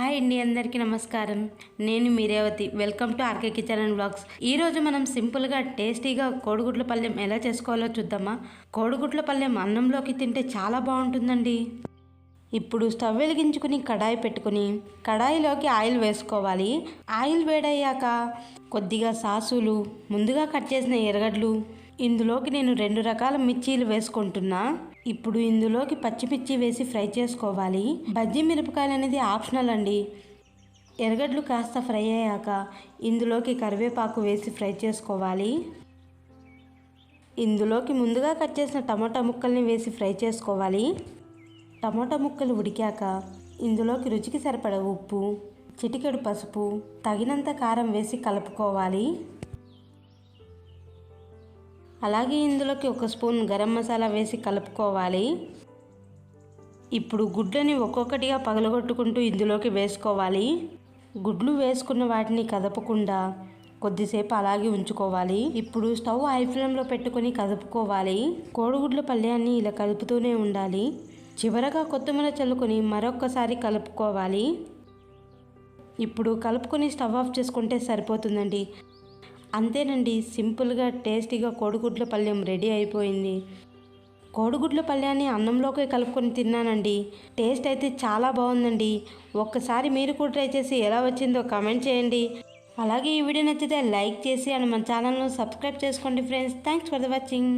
Hi అండి అందరికీ నమస్కారం. నేను మీరేవతి welcome to RK kitchen and blogs ఈరోజు మనం సింపుల్గా టేస్టీగా కోడిగుడ్ల పళ్ళెం ఎలా చేసుకోవాలో చూద్దామా? కోడిగుడ్ల పళ్ళెం అన్నంలోకి తింటే చాలా బాగుంటుందండి. ఇప్పుడు స్టవ్ వెలిగించుకుని కడాయి పెట్టుకుని కడాయిలోకి ఆయిల్ వేసుకోవాలి. ఆయిల్ వేడయ్యాక కొద్దిగా సాసులు ముందుగా కట్ చేసిన ఎర్రగడ్డలు ఇందులోకి నేను రెండు రకాల మిర్చీలు వేసుకుంటున్నా. ఇప్పుడు ఇందులోకి పచ్చిమిర్చి వేసి ఫ్రై చేసుకోవాలి. బజ్జీ మిరపకాయలు అనేది ఆప్షనల్ అండి. ఎర్రగడ్డలు కాస్త ఫ్రై అయ్యాక ఇందులోకి కరివేపాకు వేసి ఫ్రై చేసుకోవాలి. ఇందులోకి ముందుగా కట్ చేసిన టమాటా ముక్కల్ని వేసి ఫ్రై చేసుకోవాలి. టమాటా ముక్కలు ఉడికాక ఇందులోకి రుచికి సరిపడ ఉప్పు చిటికెడు పసుపు తగినంత కారం వేసి కలుపుకోవాలి. అలాగే ఇందులోకి ఒక స్పూన్ గరం మసాలా వేసి కలుపుకోవాలి. ఇప్పుడు గుడ్లని ఒక్కొక్కటిగా పగలగొట్టుకుంటూ ఇందులోకి వేసుకోవాలి. గుడ్లు వేసుకున్న వాటిని కదపకుండా కొద్దిసేపు అలాగే ఉంచుకోవాలి. ఇప్పుడు స్టవ్ హై ఫ్లేమ్లో పెట్టుకొని కదుపుకోవాలి. కోడిగుడ్ల పళ్ళ్యాన్ని ఇలా కలుపుతూనే ఉండాలి. చివరగా కొత్తిమీర చల్లుకొని మరొక్కసారి కలుపుకోవాలి. ఇప్పుడు కలుపుకొని స్టవ్ ఆఫ్ చేసుకుంటే సరిపోతుందండి. అంతేనండి సింపుల్గా టేస్టీగా కోడిగుడ్ల పళ్ళెం రెడీ అయిపోయింది. కోడిగుడ్ల పళ్ళాన్ని అన్నంలోకి కలుపుకొని తిన్నానండి. టేస్ట్ అయితే చాలా బాగుందండి. ఒక్కసారి మీరు కూడా ట్రై చేసి ఎలా వచ్చిందో కామెంట్ చేయండి. అలాగే ఈ వీడియో నచ్చితే లైక్ చేసి అండ్ మన ఛానల్ను సబ్స్క్రైబ్ చేసుకోండి friends. Thanks for the watching.